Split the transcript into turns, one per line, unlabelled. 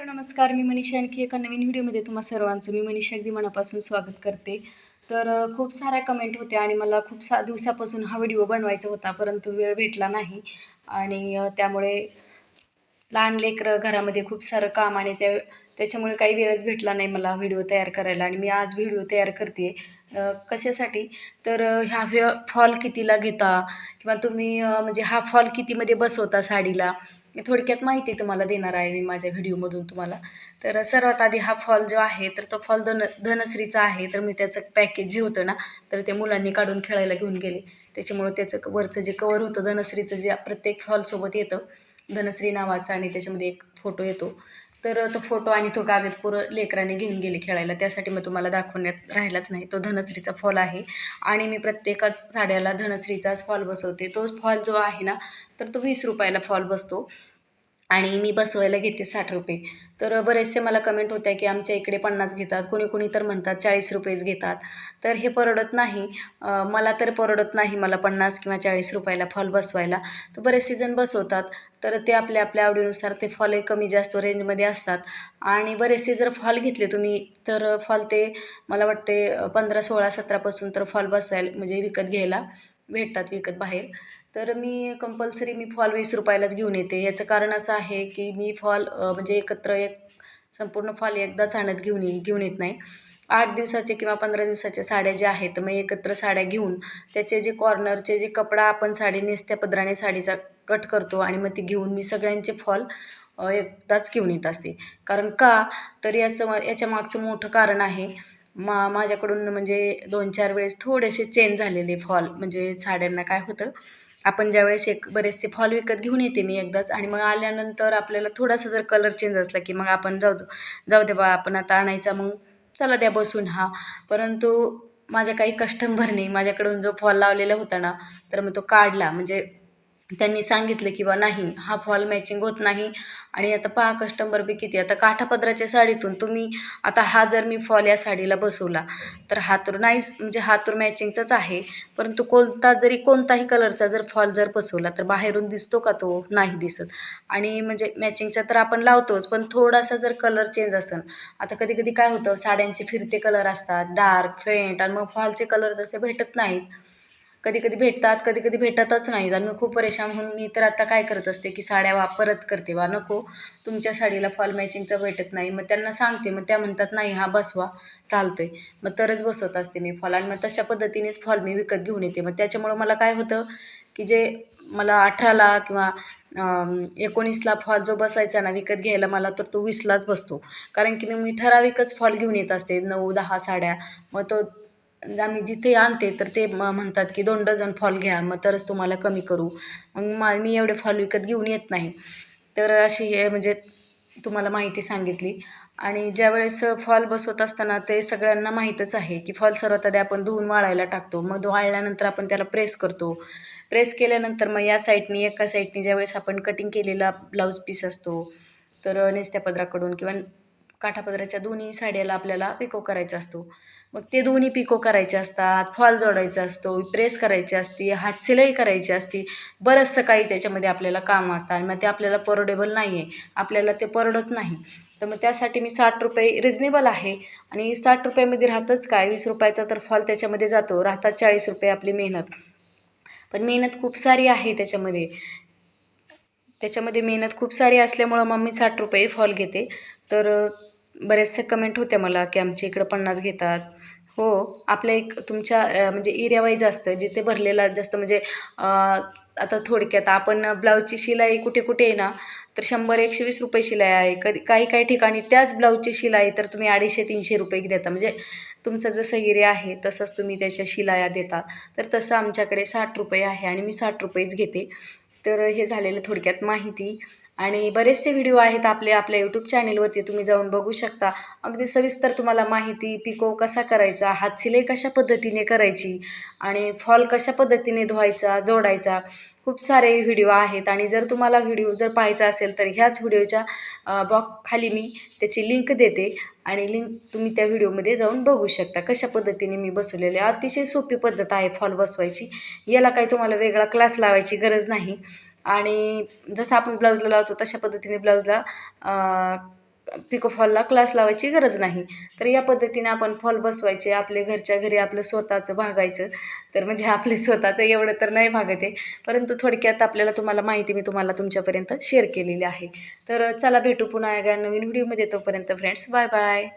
तर नमस्कार. मी मनीषा आणखी एका नवीन व्हिडिओमध्ये तुम्हा सर्वांचं मी मनीषा अगदी मनापासून स्वागत करते. तर खूप साऱ्या कमेंट होत्या आणि मला खूप सा दिवसापासून हा व्हिडिओ बनवायचा होता परंतु वेळ भेटला नाही. आणि त्यामुळे लहान लेकरं घरामध्ये खूप सारं काम आणि त्या त्याच्यामुळे काही वेळच भेटला नाही मला व्हिडिओ तयार करायला आणि मी आज व्हिडिओ तयार करते. कशासाठी? तर ह्या वे फॉल कितीला घेता? किंवा तुम्ही म्हणजे हा फॉल कितीमध्ये बसवता साडीला? थोडक्यात माहिती तुम्हाला देणार आहे मी माझ्या व्हिडिओमधून तुम्हाला. तर सर्वात आधी हा फॉल जो आहे तर तो फॉल धन धनश्रीचा आहे. तर मी त्याचं पॅकेज जे होतं ना तर ते मुलांनी काढून खेळायला घेऊन गेले. त्याच्यामुळं त्याचं वरचं जे कवर होतं धनश्रीचं जे प्रत्येक फॉलसोबत येतं धनश्री नावाचा आणि त्याच्यामध्ये एक फोटो येतो. तर तो फोटो आणि तो कागद पुरं लेकराने घेऊन गेले खेळायला. त्यासाठी मी तुम्हाला दाखवण्यात राहिलाच नाही. तो धनश्रीचा फॉल आहे. आणि मी प्रत्येकाच साड्याला धनश्रीचाच फॉल बसवते. तो फॉल जो आहे ना तर तो वीस रुपयाला फॉल बसतो. आणि मी बसवायला घेते साठ रुपये. तर बरेचसे मला कमेंट होत्या की आमच्या इकडे पन्नास घेतात कोणी कोणी तर म्हणतात चाळीस रुपयेच घेतात. तर हे परवडत नाही. मला तर परवडत नाही मला पन्नास किंवा चाळीस रुपयाला फॉल बसवायला. तर बरेचसे जण बसवतात. तर ते आपल्या आपल्या आवडीनुसार ते फॉलही कमी जास्त रेंजमध्ये असतात. आणि बरेचसे जर फॉल घेतले तुम्ही तर फॉल ते मला वाटते पंधरा सोळा सतरापासून तर फॉल बसायला म्हणजे विकत घ्यायला भेटतात विकत बाहेर. तर मी कंपल्सरी मी फॉल वीस रुपयालाच घेऊन येते. याचं कारण असं आहे की मी फॉल म्हणजे एकत्र एक संपूर्ण फॉल एकदाच आणत घेऊन ये घेऊन येत नाही. आठ दिवसाचे किंवा पंधरा दिवसाच्या साड्या ज्या आहेत मग एकत्र साड्या घेऊन त्याचे जे कॉर्नरचे जे कपडा आपण साडी नेसत्या पदराने साडीचा कट करतो आणि मग ती घेऊन मी सगळ्यांचे फॉल एकदाच घेऊन येत असते. कारण का? तर याचं याच्या मागचं मोठं कारण आहे मा माझ्याकडून म्हणजे दोन चार वेळेस थोडेसे चेंज झालेले फॉल म्हणजे साड्यांना काय होतं आपण ज्यावेळेस एक बरेचसे फॉल विकत घेऊन येते मी एकदाच आणि मग आल्यानंतर आपल्याला थोडासा जर कलर चेंज असला की मग आपण जाऊ दे जाऊ दे बा आपण आता आणायचा मग चला द्या बसून हा. परंतु माझ्या काही कस्टमरने माझ्याकडून जो फॉल लावलेला होता ना तर मग तो काढला. म्हणजे त्यांनी सांगितलं की बा नाही हा फॉल मॅचिंग होत नाही. आणि आता पहा कस्टमर बी किती. आता काठापदराच्या साडीतून तुम्ही आता हा जर मी फॉल या साडीला बसवला तर हा तर नाहीच म्हणजे हा तर मॅचिंगचाच आहे. परंतु कोणता जरी कोणताही कलरचा जर फॉल जर बसवला तर बाहेरून दिसतो का तो? नाही दिसत. आणि म्हणजे मॅचिंगचा तर आपण लावतोच पण थोडासा जर कलर चेंज असेल आता कधी कधी काय होतं साड्यांचे फिरते कलर असतात डार्क फेंट आणि मग फॉलचे कलर तसे भेटत नाहीत. कधी कधी भेटतात कधी कधी भेटतच नाहीत आणि मी खूप परेशान होऊन मी तर आता काय करत असते की साड्या वापरत करते. वा नको. तुमच्या साडीला फॉल मॅचिंगचं भेटत नाही. मग त्यांना सांगते. मग त्या म्हणतात नाही हा बसवा. चालतोय. मग तरच बसवत असते मी फॉल आणि मग तशा पद्धतीनेच फॉल मी विकत घेऊन येते. मग त्याच्यामुळं मला काय होतं की जे मला अठराला किंवा एकोणीसला फॉल जो बसायचा ना विकत घ्यायला मला तर तो वीसलाच बसतो. कारण की मी ठराविकच फॉल घेऊन येत असते. नऊ दहा साड्या. मग तो म्हणजे आम्ही जिथे आणते तर ते म म्हणतात की दोन डझन फॉल घ्या मग तरच तुम्हाला कमी करू. मग मा मी एवढे फॉल विकत घेऊन येत नाही. तर अशी हे म्हणजे तुम्हाला माहिती सांगितली. आणि ज्यावेळेस फॉल बसवत असताना ते सगळ्यांना माहीतच आहे की फॉल सर्वात आधी आपण धुवून वाळायला टाकतो. मग वाळल्यानंतर आपण त्याला प्रेस करतो. प्रेस केल्यानंतर मग या साईडनी एका साईडनी ज्यावेळेस आपण कटिंग केलेला ब्लाऊज पीस असतो तर नेसत्या पदराकडून किंवा काठापदराच्या दोन्ही साड्याला आपल्याला पिको करायचा असतो. मग ते दोन्ही पिको करायचे असतात फॉल जोडायचा असतो प्रेस करायची असते हात सिलाई करायची असते. बरंचसं काही त्याच्यामध्ये आपल्याला काम असतं आणि मग ते आपल्याला परवडेबल नाही आहे आपल्याला ते परवडत नाही. तर मग त्यासाठी मी साठ रुपये रिजनेबल आहे आणि साठ रुपयामध्ये राहतच काय? वीस रुपयाचा तर फॉल त्याच्यामध्ये जातो. राहतात चाळीस रुपये आपली मेहनत. पण मेहनत खूप सारी आहे त्याच्यामध्ये. त्याच्यामध्ये मेहनत खूप सारी असल्यामुळं मग मी साठ रुपये फॉल घेते. तर बऱ्याचशा बरेचसे कमेंट होत्या मला की आमच्या इकडं पन्नास घेतात. हो आपल्या एक तुमच्या म्हणजे एरियावाईज असतं जिथे भरलेला जास्त म्हणजे आता थोडक्यात आपण ब्लाऊजची शिलाई कुठे कुठे आहे ना तर शंभर एकशे वीस रुपये शिलाई आहे. कधी काही काही ठिकाणी त्याच ब्लाऊजची शिलाई तर तुम्ही अडीचशे तीनशे रुपये देता. म्हणजे तुमचं जसं एरिया आहे तसंच तुम्ही त्याच्या शिलाया देता. तर तसं आमच्याकडे साठ रुपये आहे आणि मी साठ रुपयेच घेते. तर हे झालेलं थोडक्यात माहिती. आणि बरेचसे व्हिडिओ आहेत आपले आपल्या यूट्यूब चॅनेलवरती तुम्ही जाऊन बघू शकता. अगदी सविस्तर तुम्हाला माहिती पिको कसा करायचा हात शिलाई कशा पद्धतीने करायची आणि फॉल कशा पद्धतीने धुवायचा जोडायचा खूप सारे व्हिडिओ आहेत. आणि जर तुम्हाला व्हिडिओ जर पाहायचा असेल तर ह्याच व्हिडिओच्या बॉक खाली मी त्याची लिंक देते आणि लिंक तुम्ही त्या व्हिडिओमध्ये जाऊन बघू शकता कशा पद्धतीने मी बसवलेले अतिशय सोपी पद्धत आहे फॉल बसवायची. याला काही तुम्हाला वेगळा क्लास लावायची गरज नाही. आणि जसं आपण ब्लाऊजला लावतो तशा पद्धतीने ब्लाऊजला पिको फॉलला क्लास लावायची गरज नाही. तर या पद्धतीने आपण फॉल बसवायचे आपले घरच्या घरी आपलं स्वतःचं भागायचं. तर म्हणजे आपले स्वतःचं एवढं तर नाही भागत आहे. परंतु थोडक्यात आपल्याला तुम्हाला माहिती मी तुम्हाला तुमच्यापर्यंत शेअर केलेली आहे. तर चला भेटू पुन्हा एका नवीन व्हिडिओमध्ये तोपर्यंत फ्रेंड्स बाय बाय